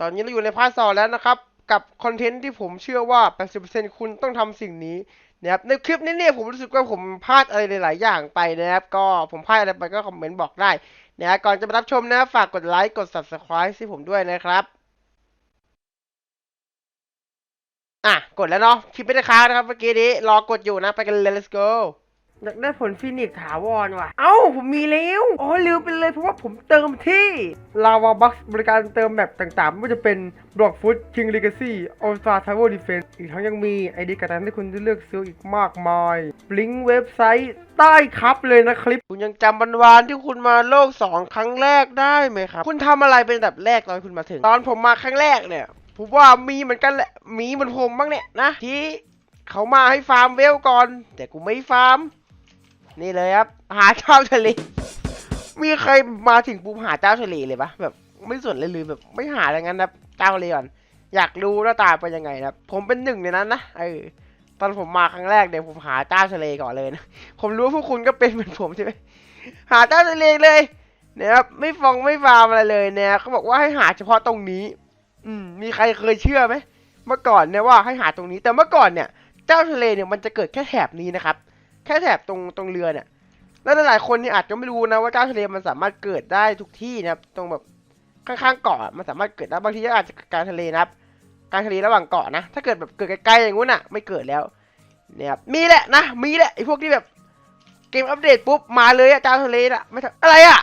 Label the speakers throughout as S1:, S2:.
S1: ตอนนี้เราอยู่ในพาร์ทสองแล้วนะครับ กับคอนเทนต์ที่ผมเชื่อว่า 80%คุณต้องทำสิ่งนี้นะครับในคลิปนี้เนี่ยผมรู้สึกว่าผมพลาดอะไรหลาย ๆ อย่างไปนะครับ ก็ผมพลาดอะไรไปก็คอมเมนต์บอกได้นะก่อนจะไปรับชมนะฝากกดไลค์กด subscribe ให้ผมด้วยนะครับอะกดแล้วเนาะคลิปไม่ได้ค้างนะครับเมื่อกี้นี้รอกดอยู่นะไปกันเลย let's go อยากได้ผลฟินิกซ์ถาวรว่ะ เอ้า ผมมีแล้วอ๋อลืมไปเลยเพราะว่าผมเติมที่ Lava Box บริการเติมแบบต่างๆ ไม่ว่าจะเป็น Block Food King Legacy All Star Tower Defense อีกทั้งยังมีไอเดียการ์ดที่คุณได้เลือกซื้ออีกมากมายลิงก์เว็บไซต์ใต้ครับเลยนะคลิป คุณยังจำวันวานที่คุณมาโลก 2 ครั้งแรกได้ไหมครับ คุณทำอะไรเป็นอันดับแรกตอนคุณมาถึง ตอนผมมาครั้งแรกเนี่ยผมว่ามีเหมือนกันแหละมีเหมือนผมบ้างเนี่ยนะที่เขามาให้ฟาร์มเวลก่อน แต่กูไม่ฟาร์ม นี่เลยครับ หาเจ้าทะเล มีใครมาถึงปุ๊บหาเจ้าทะเลเลยปะแบบไม่สนเลยเลยแบบไม่หาอะไรงั้นนะเจ้าทะเลก่อนอยากรู้หน้าตาเป็นยังไงนะผมเป็นหนึ่งในนั้นนะเออตอนผมมาครั้งแรกเนี่ยวผมหาเจ้าทะเลก่อนเลยนะผมรู้ว่าพวกคุณก็เป็นเหมือนผมใช่ไหมหาเจ้าทะเลเลยนะครับไม่ฟองไม่ฟาร์มอะไรเลยเนี่ยเขาบอกว่าให้หาเฉพาะตรงนี้ อืม มีใครเคยเชื่อไหมเมื่อก่อนเนี่ยว่าให้หาตรงนี้ แต่เมื่อก่อนเนี่ย เจ้าทะเลเนี่ยมันจะเกิดแค่แถบนี้นะครับ แค่แถบตรงตรงเรือเนี่ย แล้วหลายๆคนนี่อาจจะไม่รู้นะว่าเจ้าทะเลมันสามารถเกิดได้ทุกที่นะครับตรงแบบข้างๆเกาะมันสามารถเกิดได้บางทีก็อาจจะการทะเลนะครับ การทะเลระหว่างเกาะนะ ถ้าเกิดแบบเกิดไกลๆอย่างงู้นอะ ไม่เกิดแล้วเนี่ยครับมีแหละนะมีแหละไอ้พวกที่แบบเกมอัปเดตปุ๊บมาเลยอะเจ้าทะเลน่ะไม่ทำอะไรอะ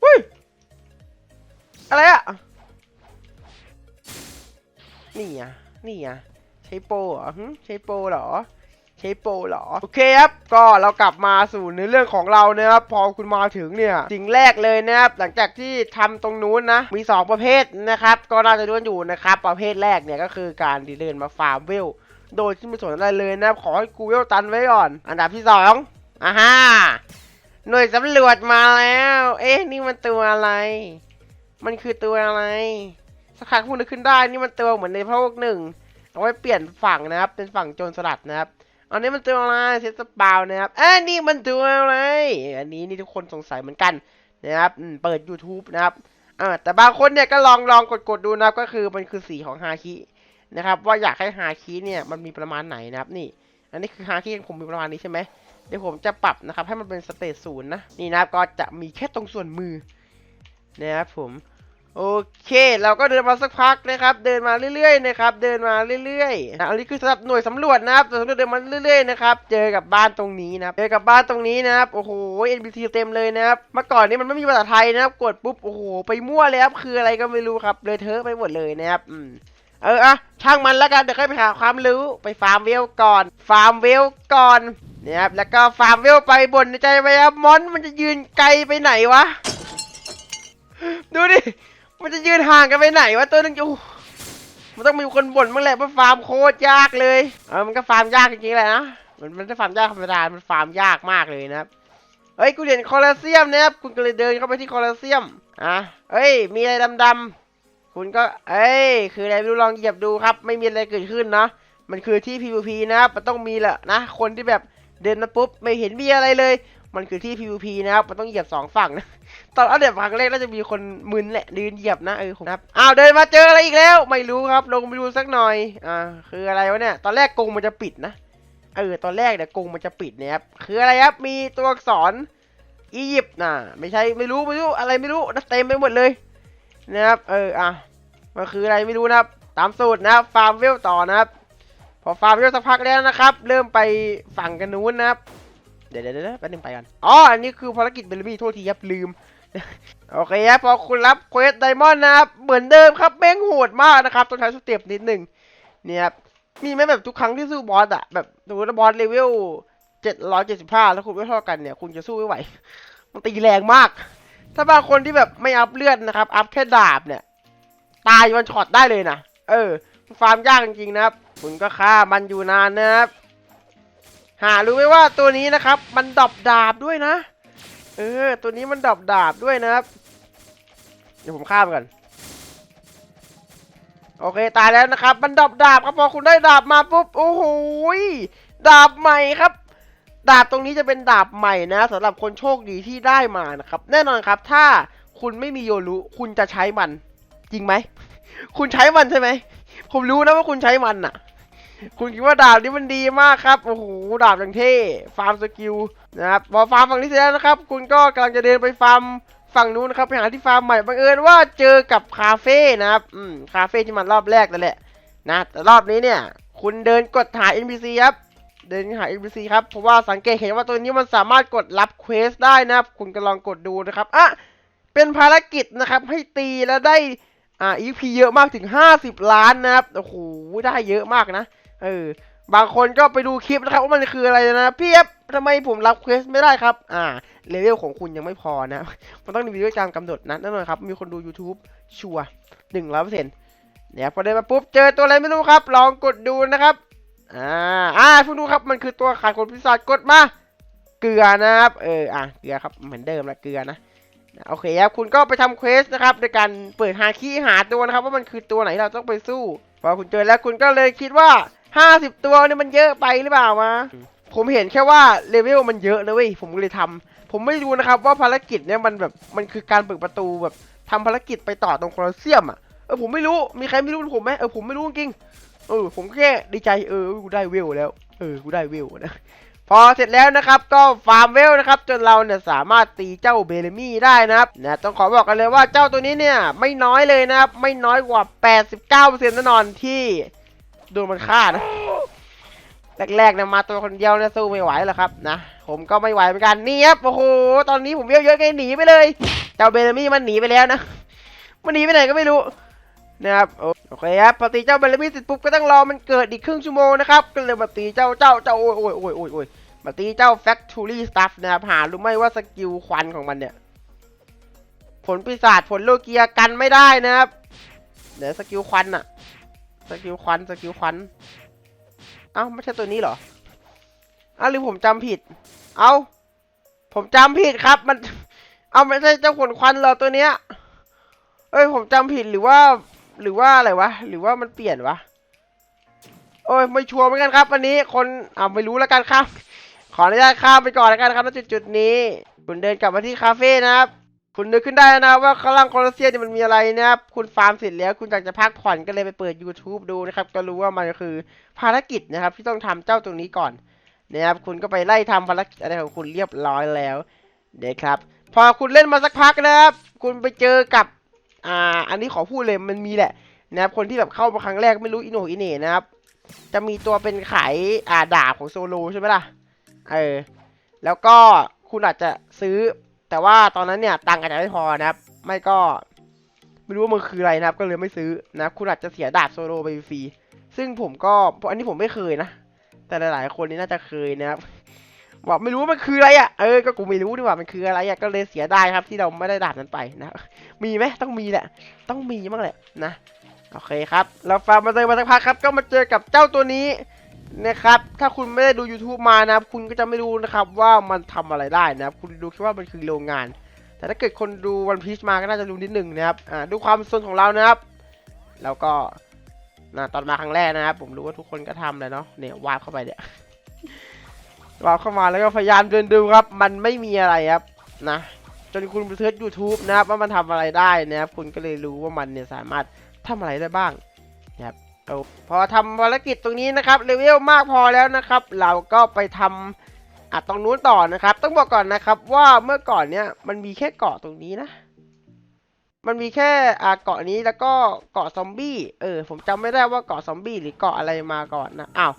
S1: เฮ้ยอะไรอะ นี่อะนี่อะใช้โปรเหรอใช้โปรเหรอใช้โปรเหรอ โอเคครับ ก็เรากลับมาสู่ในเรื่องของเรานะครับ พอคุณมาถึงเนี่ย สิ่งแรกเลยนะครับ หลังจากที่ทำตรงนู้นนะ มี 2 ประเภทนะครับ ก็น่าจะรู้กันอยู่นะครับ ประเภทแรกเนี่ยก็คือการดีเดินมาฟาร์มเวล โดยที่ไม่สนอะไรเลยนะครับ ขอให้กูเวลตันไว้ก่อน อันดับที่สองอ่าฮะหน่วยสำรวจมาแล้ว เอ๊ะ นี่มันตัวอะไร มันคือตัวอะไร สักครั้งพูดนึกขึ้นได้ นี่มันตัวเหมือนในพวกหนึ่ง เอาไว้เปลี่ยนฝั่งนะครับ เป็นฝั่งโจรสลัดนะครับ อันนี้มันตัวอะไร เซตสปาวนะครับอันนี้มันตัวอะไร อันนี้นี่ทุกคนสงสัยเหมือนกันนะครับเปิด YouTube นะครับอ่าแต่บางคนเนี่ยก็ลองลองกดกดดูนะครับ ก็คือมันคือสีของฮาคินะครับว่าอยากให้ฮาคิเนี่ยมันมีประมาณไหนนะครับนี่ อันนี้คือฮาคิของผมมีประมาณนี้ใช่ไหมเดี๋ยวผมจะปรับนะครับให้มันเป็นสเตจศูนย์นะนี่นะครับก็จะมีแค่ตรงส่วนมือนะครับผม โอเค เราก็เดินมาสักพักนะครับ เดินมาเรื่อยๆนะครับ เดินมาเรื่อยๆนะอันนี้คือสำหรับหน่วยสำรวจนะครับหน่วยสำรวจเดินมาเรื่อยๆนะครับ เจอกับบ้านตรงนี้นะครับ เจอกับบ้านตรงนี้นะครับ โอ้โห NPC เต็มเลยนะครับ เมื่อก่อนนี้มันไม่มีภาษาไทยนะครับ กดปุ๊บ โอ้โห ไปมั่วเลยครับ คืออะไรก็ไม่รู้ครับ เลยเทอะไปหมดเลยนะครับ อืมเอออะช่างมันแล้วกัน เดี๋ยวค่อยไปหาความรู้ ไปฟาร์มเวลก่อน ฟาร์มเวลก่อนนี่ยครับ แล้วก็ฟาร์มเวลไปบนในใจไปครับมอนมันจะยืนไกลไปไหนวะ ดูดิ มันจะยืนห่างกันไปไหนวะตัวนึงอยู่มันต้องมีคนบ่นบ้างแหละว่าฟาร์มโคตรยากเลยเออมันก็ฟาร์มยากจริงๆแหละนะมันมันจะฟาร์มยากธรรมดา มันฟาร์มยากมากเลยนะครับเฮ้ยกูเห็นคอลอสเซียมนะครับคุณก็เลยเดินเข้าไปที่คอลอสเซียมอะเฮ้ย มีอะไรดำๆคุณก็เอ้ยคืออะไรไม่รู้ลองเหยียบดูครับ ไม่มีอะไรเกิดขึ้นเนาะมันคือที่ PVP นะครับมันต้องมีแหละนะคนที่แบบเดินมาปุ๊บไม่เห็นมีอะไรเลย มันคือที่ PVP นะครับมันต้องเหยียบสองฝั่งนะ ตอนอัปเดตครั้งแรกน่าจะมีคนมึนแหละเดินเหยียบนะเออผมครับอ้าวเดินมาเจออะไรอีกแล้ว ไม่รู้ครับ ลงไปดูสักหน่อยอ่าคืออะไรวะเนี่ยตอนแรกกรงมันจะปิดนะเออตอนแรกเนี่ยกรงมันจะปิดเนี่ยครับคืออะไรครับมีตัวอักษรอียิปต์นะไม่ใช่ไม่รู้ไม่รู้อะไรไม่รู้นะเต็มไปหมดเลยนะครับเอออะมันคืออะไรไม่รู้นะครับ ตามสูตรนะครับฟาร์มเวลต่อนะครับ พอฟาร์มเวลสักพักแล้วนะครับ เริ่มไปฝั่งกันนู้นนะครับเดี๋ยวเดี๋ยวเดี๋ยวแป๊บนึงไปกันอ๋ออันนี้คือภารกิจเบลลี่โทษทีครับลืม โอเคครับพอคุณรับเควสไดมอนด์นะครับเหมือนเดิมครับแม่งโหดมากนะครับต้องใช้สเต็ปนิดหนึ่งเนี่ยครับมีไหมแบบทุกครั้งที่สู้บอสอะแบบสมมติบอสเลเวลเจ็ดร้อยเจ็ดสิบห้าแล้วคุณไม่เท่ากันเนี่ย คุณจะสู้ไม่ไหว มันตีแรงมาก ถ้าบางคนที่แบบไม่อัพเลือดนะครับ อัพแค่ดาบเนี่ย ตายวันช็อตได้เลยนะเออฟาร์มยากจริงๆนะครับ คุณก็ฆ่ามันอยู่นานนะครับหารู้ไหมว่าตัวนี้นะครับ มันดอปดาบด้วยนะ เออ ตัวนี้มันดรอปดาบด้วยนะครับ เดี๋ยวผมข้ามกัน โอเค ตายแล้วนะครับ มันดรอปดาบครับพอคุณได้ดาบมาปุ๊บ โอ้โหดาบใหม่ครับ ดาบตรงนี้จะเป็นดาบใหม่นะสำหรับคนโชคดีที่ได้มานะครับ แน่นอนครับ ถ้าคุณไม่มีโยรุคุณจะใช้มัน จริงไหม คุณใช้มันใช่ไหม ผมรู้นะว่าคุณใช้มันน่ะคุณคิดว่าดาบนี้มันดีมากครับ โอ้โห ดาบอย่างเท่ ฟาร์มสกิล นะครับพอฟาร์มฝั่งนี้เสร็จแล้วนะครับ คุณก็กำลังจะเดินไปฟาร์มฝั่งนู้นนะครับไปหาที่ฟาร์มใหม่บังเอิญว่าเจอกับคาเฟ่นะครับอืมคาเฟ่ที่มันรอบแรกนั่นแหละนะแต่รอบนี้เนี่ย คุณเดินกดหา NPC ครับเดินหา NPC ครับเพราะว่าสังเกตเห็นว่าตัวนี้มันสามารถกดรับเควสได้นะครับคุณก็ลองกดดูนะครับอะเป็นภารกิจนะครับให้ตีแล้วได้อ่า EP เยอะมากถึง 50 ล้านนะครับโอ้โหได้เยอะมากนะเออบางคนก็ไปดูคลิปนะครับว่ามันคืออะไรนะพี่เอฟ ทำไมผมรับเควสไม่ได้ครับ อ่า เลเวลของคุณยังไม่พอนะ มันต้องมีวิธีการกำหนดนะแน่นอนครับ มีคนดู YouTube ชัวหนึ่งร้อยเปอร์เซ็นต์เนี่ยพอเดินมาปุ๊บ เจอตัวอะไรไม่รู้ครับ ลองกดดูนะครับ อ่า อ่าคุณดูครับ มันคือตัวขาดคนพิศาจกดมา เกลือนะครับ เออ อะ เกลือครับ เหมือนเดิมละเกลือนะ โอเคครับ คุณก็ไปทำเควสนะครับโดยการเปิดหาคีย์หาตัวนะครับ ว่ามันคือตัวไหนเราต้องไปสู้ พอคุณเจอแล้วคุณก็เลยคิดว่า50ตัวนี่มันเยอะไปหรือเปล่าวะ ผมเห็นแค่ว่าเลเวลมันเยอะนะเว้ยผมก็เลยทำผมไม่รู้นะครับว่าภารกิจเนี่ยมันแบบมันคือการเปิดประตูแบบทำภารกิจไปต่อตรงโคลอสเซียมอะเออผมไม่รู้มีใครไม่รู้ผมไหมเออผมไม่รู้จริงเออผมแค่ดีใจเออกูได้เวลแล้วเออกูได้เวลนะพอเสร็จแล้วนะครับก็ฟาร์มเวลนะครับ จนเราเนี่ยสามารถตีเจ้าเบลมี่ได้นะครับนะต้องขอบอกกันเลยว่าเจ้าตัวนี้เนี่ยไม่น้อยเลยนะครับ ไม่น้อยกว่า 89%แน่นอนที่โดนมันฆ่านะ แรกๆเนี่ยมาตัวคนเดียวเนี่ยสู้ไม่ไหวหรอกครับนะผมก็ไม่ไหวเหมือนกันนี่ครับโอ้โหตอนนี้ผมเยอะเยอะไงหนีไปเลยเจ้าเบลมี่มันหนีไปแล้วนะมันหนีไปไหนก็ไม่รู้นะครับโอเคครับพอตีเจ้าเบลมี่เสร็จปุ๊บก็ต้องรอมันเกิดอีกครึ่งชั่วโมงนะครับก็เลยมาตีเจ้าเจ้าเจ้าโอ้ยโอ้ยโอ้ยโอ้ยโอ้ยมาตีเจ้า Factory Stuff นะครับหารู้ไหมว่าสกิลควันของมันเนี่ยผลปีศาจผลโลเกียกันไม่ได้นะครับเดี๋ยวสกิลควันอะสกิลควันสกิลควัน เอ้าไม่ใช่ตัวนี้เหรออ้าวหรือผมจำผิด เอ้าผมจำผิดครับ มัน เอาไม่ใช่เจ้าขนควันเหรอตัวเนี้ย เอ้ยผมจำผิดหรือว่า หรือว่าอะไรวะ หรือว่ามันเปลี่ยนวะโอ้ยไม่ชัวร์เหมือนกันครับวันนี้คนเอาไม่รู้แล้วกันครับ ขออนุญาตข้ามไปก่อนแล้วกันครับณจุดจุดนี้คุณเดินกลับมาที่คาเฟ่นะครับ คุณนึกขึ้นได้นะว่าข้างล่างโคลอสเซียมเนี่ยมันมีอะไรนะครับ คุณฟาร์มเสร็จแล้ว คุณอยากจะพักผ่อนก็เลยไปเปิด YouTube ดูนะครับ ก็รู้ว่ามันคือภารกิจนะครับ ที่ต้องทำเจ้าตรงนี้ก่อนนะครับ คุณก็ไปไล่ทำภารกิจอะไรของคุณเรียบร้อยแล้วนะครับ พอคุณเล่นมาสักพักนะครับ คุณไปเจอกับ อ่า อันนี้ขอพูดเลยมันมีแหละนะครับ คนที่แบบเข้ามาครั้งแรกไม่รู้อินโหนอินเน่นะครับ จะมีตัวเป็นขายอ่าดาบของโซโลใช่ไหมล่ะ เออ แล้วก็คุณอาจจะซื้อ แต่ว่าตอนนั้นเนี่ยตังค์อาจจะไม่พอนะครับ ไม่ก็ไม่รู้ว่ามันคืออะไรนะครับ ก็เลยไม่ซื้อนะครับ คุณอาจจะเสียดาบโซโลไปฟรี ซึ่งผมก็เพราะอันนี้ผมไม่เคยนะ แต่หลายๆคนนี่น่าจะเคยนะครับบอกไม่รู้ว่ามันคืออะไรอะ เออ ก็กูไม่รู้ดีกว่ามันคืออะไรอะ ก็เลยเสียดายครับที่เราไม่ได้ดาบนั้นไปนะ มีไหมต้องมีแหละ ต้องมีบ้างแหละนะ โอเคครับ เราฟาร์มมาเจอมาสักพักครับ ก็มาเจอกับเจ้าตัวนี้ นะครับ ถ้าคุณไม่ได้ดู YouTube มานะครับ คุณก็จะไม่รู้นะครับว่ามันทำอะไรได้นะครับ คุณดูแค่ว่ามันคือโรงงาน แต่ถ้าเกิดคนดูวันพีชมาก็น่าจะรู้นิดหนึ่งนะครับ อ่าดูความสนของเรานะครับ แล้วก็นะตอนมาครั้งแรกนะครับ ผมรู้ว่าทุกคนก็ทำเลยเนาะ เนี่ยวาดเข้าไปเนี่ยวาดเข้ามาแล้วก็พยายามเดินดูครับ มันไม่มีอะไรครับ นะ จนคุณไปเสิร์ช YouTube นะครับว่ามันทำอะไรได้นะครับ คุณก็เลยรู้ว่ามันเนี่ยสามารถทำอะไรได้บ้างนะครับ พอทำภารกิจตรงนี้นะครับเลเวลมากพอแล้วนะครับ เราก็ไปทำอะตรงนู้นต่อนะครับ ต้องบอกก่อนนะครับว่าเมื่อก่อนเนี่ยมันมีแค่เกาะตรงนี้นะ มันมีแค่อ่าเกาะนี้แล้วก็เกาะซอมบี้เออผมจำไม่ได้ว่าเกาะซอมบี้หรือเกาะอะไรมาก่อนนะอ้าว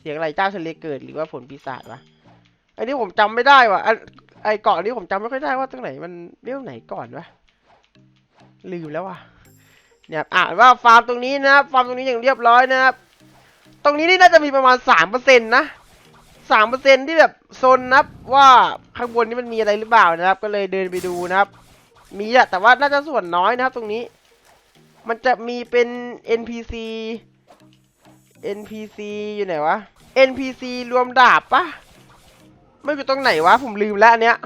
S1: เสียงอะไรเจ้าทะเลเกิดหรือว่าฝนปีศาจวะอันนี้ผมจำไม่ได้ว่ะไอเกาะนี้ผมจำไม่ค่อยได้ว่าตรงไหนมันเรื่องไหนก่อนวะลืมแล้วว่ะ เนี่ยอ่านว่าฟาร์มตรงนี้นะครับฟาร์มตรงนี้อย่างเรียบร้อยนะครับ ตรงนี้นี่น่าจะมีประมาณสามเปอร์เซ็นต์นะสามเปอร์เซ็นที่แบบโซนนับว่าข้างบนนี้มันมีอะไรหรือเปล่านะครับ ก็เลยเดินไปดูนะครับ มีอะแต่ว่าน่าจะส่วนน้อยนะครับ ตรงนี้ มันจะมีเป็น NPC NPC อยู่ไหนวะ NPC รวมดาบปะไม่อยู่ตรงไหนวะ ผมลืมแล้วอันเนี้ย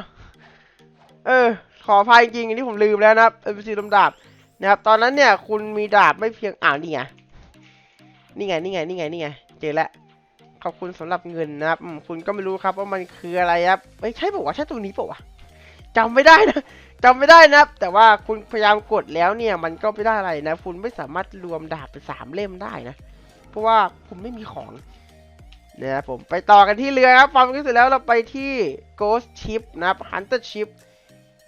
S1: เออ ขออภัยจริงอันนี้ผมลืมแล้วนะครับ NPC รวมดาบ นะครับตอนนั้นเนี่ยคุณมีดาบไม่เพียงอ่าวนี่ไงนี่ไงนี่ไงนี่ไงนี่ไงเจอแล้วขอบคุณสำหรับเงินนะครับคุณก็ไม่รู้ครับว่ามันคืออะไรครับไม่ใช่บอกว่าวะใช่ตรงนี้ปะวะจำไม่ได้นะจำไม่ได้นะแต่ว่าคุณพยายามกดแล้วเนี่ย มันก็ไม่ได้อะไรนะ คุณไม่สามารถรวมดาบเป็นสามเล่มได้นะ เพราะว่าคุณไม่มีของนะครับผมไปต่อกันที่เรือครับฟังกันเสร็จแล้วเราไปที่ Ghost Ship นะครับ Hunter Ship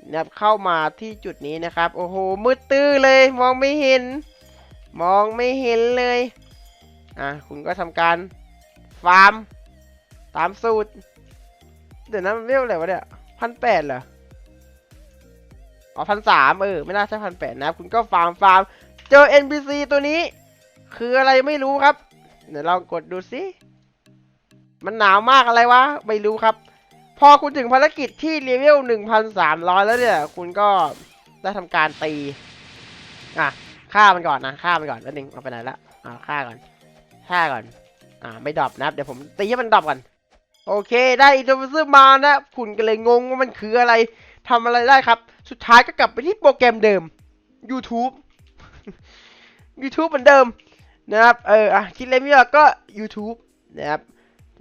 S1: นะครับเข้ามาที่จุดนี้นะครับ โอ้โหมืดตื้อเลยมองไม่เห็น มองไม่เห็นเลยอะคุณก็ทำการฟาร์ม ตามสูตร เดี๋ยวนะมันเรียกอะไรวะเนี่ยพันแปดเหรออ๋อพันสามเออ ไม่น่าใช่พันแปดนะครับ คุณก็ฟาร์มฟาร์ม เจอ NPC ตัวนี้ คืออะไรไม่รู้ครับ เดี๋ยวลองกดดูสิ มันหนาวมากอะไรวะ ไม่รู้ครับ พอคุณถึงภารกิจที่เลเวล1,300 แล้วเนี่ย คุณก็ได้ทำการตี อะฆ่ามันก่อนนะฆ่ามันก่อนแล้วนึงเอาไปไหนละอ่าฆ่าก่อนฆ่าก่อน อ่า ไม่ดรอปนะครับเดี๋ยวผมตีให้มันดรอปก่อน โอเค ได้อินโทรซิมานะคุณก็เลยงงว่ามันคืออะไรทำอะไรได้ครับ สุดท้ายก็กลับไปที่โปรแกรมเดิม YouTube YouTube เหมือนเดิมนะครับ เอออะคิดอะไรไม่ออกก็ YouTube นะครับ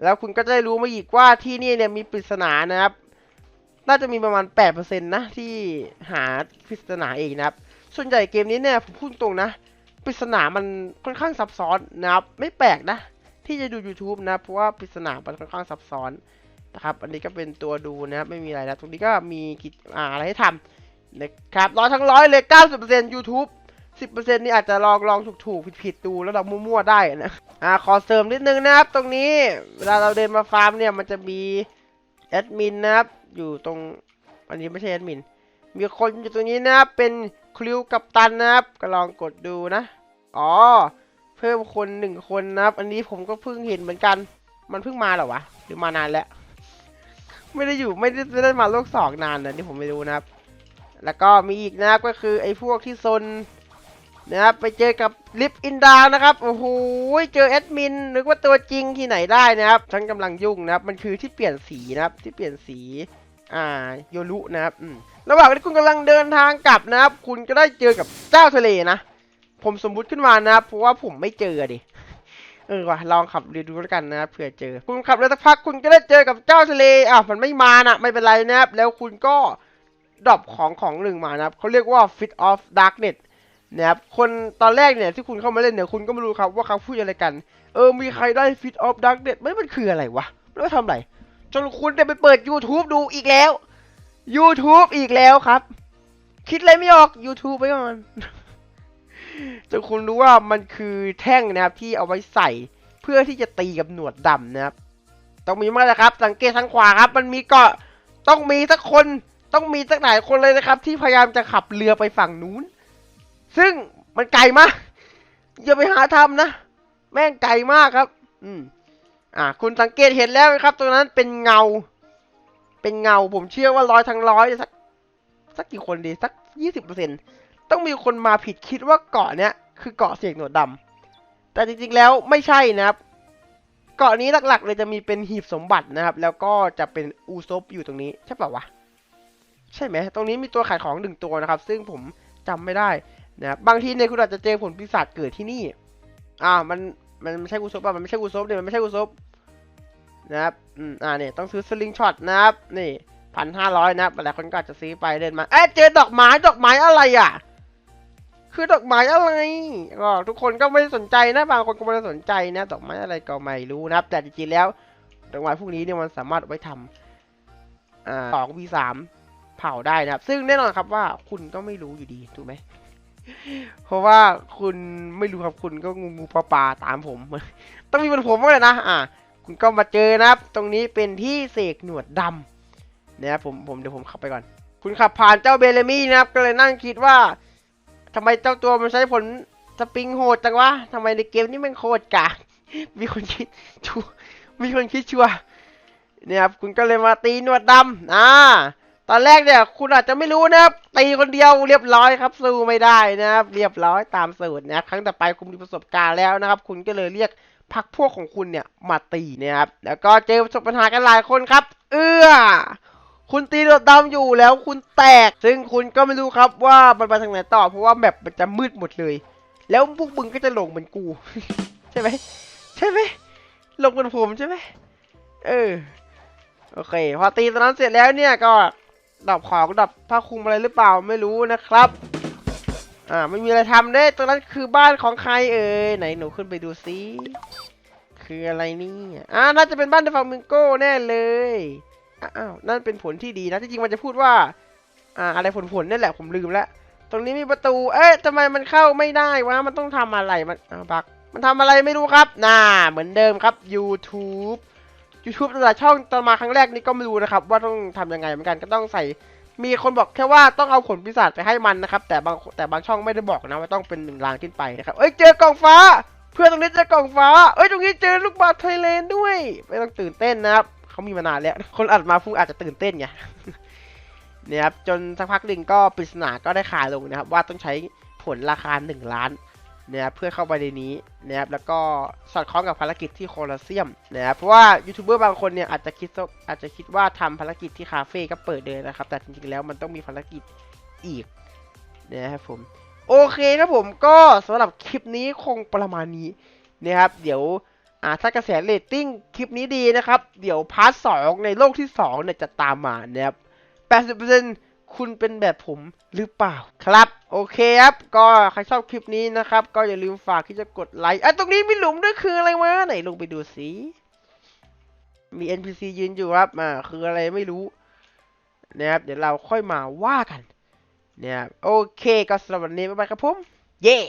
S1: แล้วคุณก็จะได้รู้มาอีกว่าที่นี่เนี่ยมีปริศนานะครับ น่าจะมีประมาณ 8%นะที่หาปริศนาเองนะครับ ส่วนใหญ่เกมนี้เนี่ยผมพูดตรงนะปริศนามันค่อนข้างซับซ้อนนะครับ ไม่แปลกนะ ที่จะดู YouTube นะเพราะว่าปริศนามันค่อนข้างซับซ้อนนะครับ อันนี้ก็เป็นตัวดูนะครับไม่มีอะไรนะตรงนี้ก็มีกิจออะไรให้ทำนะครับร้อยทั้งร้อยเลย 90% YouTube 10%นี่อาจจะลองลองถูกๆผิดๆดูแล้วเรามั่วๆได้นะอ่าขอเสริมนิดนึงนะครับ ตรงนี้เวลาเราเดินมาฟาร์มเนี่ยมันจะมีแอดมินนะครับ อยู่ตรงอันนี้ไม่ใช่แอดมิน มีคนอยู่ตรงนี้นะครับเป็นคริวกับตันนะครับ ก็ลองกดดูนะ อ๋อ เพิ่มคนหนึ่งคนนะครับ อันนี้ผมก็เพิ่งเห็นเหมือนกัน มันเพิ่งมาเหรอวะหรือมานานแล้ว ไม่ได้อยู่ไม่ได้ไม่ได้มาโลกสองนานนะนี่ผมไม่รู้นะครับ แล้วก็มีอีกนะครับก็คือไอ้พวกที่ซน นะครับไปเจอกับลิฟอินดานะครับโอ้โหเจอแอดมินนึกว่าตัวจริงที่ไหนได้นะครับฉันกำลังยุ่งนะครับ มันคือที่เปลี่ยนสีนะครับที่เปลี่ยนสีอ่าโยรุนะครับอืระหว่างที่คุณกำลังเดินทางกลับนะครับ คุณก็ได้เจอกับเจ้าทะเลนะ ผมสมมุติขึ้นมานะครับเพราะว่าผมไม่เจอดิเออว่ะลองขับเรือดูแล้วกันนะครับเผื่อเจอ คุณขับเรือสักพักคุณก็ได้เจอกับเจ้าทะเลอะมันไม่มานะไม่เป็นไรนะครับแล้วคุณก็ดรอปของของหนึ่งมานะครับเขาเรียกว่า Fit of Darkness นะครับคนตอนแรกเนี่ยที่คุณเข้ามาเล่นเนี่ยคุณก็ไม่รู้ครับว่าเขาพูดอะไรกัน เออมีใครได้ Fit of Darkness ไม่มันคืออะไรวะไม่ว่าทำอะไรจนคุณได้ไปเปิด YouTube ดูอีกแล้ว YouTube อีกแล้วครับ คิดอะไรไม่ออก YouTube ไปก่อนจนคุณรู้ว่ามันคือแท่งนะครับที่เอาไว้ใส่เพื่อที่จะตีกับหนวดดำนะครับ ต้องมีมากนะครับ สังเกตทางขวาครับ มันมีเกาะต้องมีสักคน ต้องมีสักหลายคนเลยนะครับ ที่พยายามจะขับเรือไปฝั่งนู้น ซึ่งมันไกลมากอย่าไปหาทำนะ แม่งไกลมากครับ อืมอ่า คุณสังเกตเห็นแล้วไหมครับ ตรงนั้นเป็นเงา เป็นเงา ผมเชื่อว่าร้อยทั้งร้อยสักสักกี่คนดีสักยี่สิบเปอร์เซ็นต้องมีคนมาผิดคิดว่าเกาะเนี้ยคือเกาะเสียงหนวดดำแต่จริงๆแล้วไม่ใช่นะครับ เกาะนี้หลักๆ เลยจะมีเป็นหีบสมบัตินะครับ แล้วก็จะเป็นอูซบอยู่ตรงนี้ใช่ป่าวะใช่ไหมตรงนี้มีตัวขายของหนึ่งตัวนะครับ ซึ่งผมจำไม่ได้ นะครับบางทีเนี่ยคุณอาจจะเจอผลปีศาจเกิดที่นี่ อ่ามันมันไม่ใช่กูซบอะมันไม่ใช่กูซบเนี่ยมันไม่ใช่กูซบนะครับอืมอ่าเนี่ยต้องซื้อสลิงช็อตนะครับนี่พันห้าร้อยนะครับหลายคนก็อาจจะซื้อไปเดินมาเอ๊ะเจอดอกไม้ดอกไม้อะไรอะ คือดอกไม้อะไรก็ทุกคนก็ไม่สนใจนะบางคนก็ไม่ได้สนใจนะ ดอกไม้อะไรก็ไม่รู้นะครับ แต่จริงๆแล้ว ดอกไม้พวกนี้เนี่ยมันสามารถไว้ทำอ่าสองวีสามเผาได้นะครับ ซึ่งแน่นอนครับว่าคุณก็ไม่รู้อยู่ดีถูกไหม เพราะว่าคุณไม่รู้ครับคุณก็งูงูปลาปลาตามผม ต้องมีเป็นผมบ้างเลยนะ อ่า คุณก็มาเจอนะครับ ตรงนี้เป็นที่เสกหนวดดำนะครับผมผมเดี๋ยวผมขับไปก่อน คุณขับผ่านเจ้าเบลมี่นะครับ ก็เลยนั่งคิดว่าทำไมเจ้าตัวมันใช้ผลสปริงโหดจังวะทำไมในเกมนี้มันโคตรกากมีคนคิดชัวมีคนคิดชัวเนี่ยครับคุณก็เลยมาตีหนวดดำอ่า ตอนแรกเนี่ยคุณอาจจะไม่รู้นะครับตีคนเดียวเรียบร้อยครับ สู้ไม่ได้นะครับ เรียบร้อยตามสูตรนะครั้งต่อไปคุณมีประสบการณ์แล้วนะครับ คุณก็เลยเรียกพักพวกของคุณเนี่ยมาตีนะครับแล้วก็เจอประสบปัญหากันหลายคนครับ เอื้อคุณตีโดดดำอยู่แล้วคุณแตก ซึ่งคุณก็ไม่รู้ครับว่ามันไปทางไหนต่อ เพราะว่าแมปมันจะมืดหมดเลย แล้วพวกมึงก็จะหลงเหมือนกู ใช่ไหมใช่ไหมหลงบนผมใช่ไหมเออโอเค พอตีตอนนั้นเสร็จแล้วเนี่ยก็ ดับของดับผ้าคลุมอะไรหรือเปล่าไม่รู้นะครับ อ่าไม่มีอะไรทำเด้ตรงนั้นคือบ้านของใครเอ่ยไหนหนูขึ้นไปดูซิคืออะไรนี่อ่าน่าจะเป็นบ้านเดฟามิงโก้แน่เลยอ้าวนั่นเป็นผลที่ดีนะที่จริงมันจะพูดว่า อ่า อะไรผลผลนั่นแหละผมลืมแล้วตรงนี้มีประตู เอ๊ะทำไมมันเข้าไม่ได้วะ มันต้องทำอะไร มันอ้าวบัก มันทำอะไรไม่รู้ครับ น่า เหมือนเดิมครับ YouTube YouTube แต่ละช่องตอนมาครั้งแรกนี่ก็ไม่รู้นะครับ ว่าต้องทำยังไงเหมือนกันก็ต้องใส่ มีคนบอกแค่ว่าต้องเอาขนปีศาจไปให้มันนะครับ แต่บางแต่บางช่องไม่ได้บอกนะว่าต้องเป็นหนึ่งรางขึ้นไปนะครับเอ้ยเจอกล่องฟ้า เพื่อนตรงนี้เจอกล่องฟ้า เอ้ยตรงนี้เจอลูกบาศก์ไทยแลนด์ด้วย ไม่ต้องตื่นเต้นนะครับเขามีมานานแล้ว คนอัดมาพูดอาจจะตื่นเต้นไงเนี่ยครับจนสักพักหนึ่งก็ปริศนาก็ได้ขายลงนะครับว่าต้องใช้ผลราคา 1 ล้าน นะครับเพื่อเข้าไปในนี้นะครับแล้วก็สอดคล้องกับภารกิจที่โคลอสเซียมนะครับเพราะว่ายูทูบเบอร์บางคนเนี่ยอาจจะคิดว่าอาจจะคิดว่าทำภารกิจที่คาเฟ่ก็เปิดเลยนะครับ แต่จริงๆแล้วมันต้องมีภารกิจอีกนะครับผมโอเคครับผมก็สำหรับคลิปนี้คงประมาณนี้นะครับเดี๋ยวอ่าถ้ากระแสเรตติ้งคลิปนี้ดีนะครับ เดี๋ยวพาร์ทสองในโลกที่สองเนี่ยจะตามมานะครับ80% คุณเป็นแบบผมหรือเปล่าครับ โอเคครับ ก็ใครชอบคลิปนี้นะครับ ก็อย่าลืมฝากที่จะกดไลค์อะตรงนี้มีหลุมด้วยคืออะไรวะไหนลงไปดูสิมี NPC ยืนอยู่ครับอ่าคืออะไรไม่รู้นะครับเดี๋ยวเราค่อยมาว่ากันนะครับโอเคก็สำหรับวันนี้บ๊ายบายครับผม เย้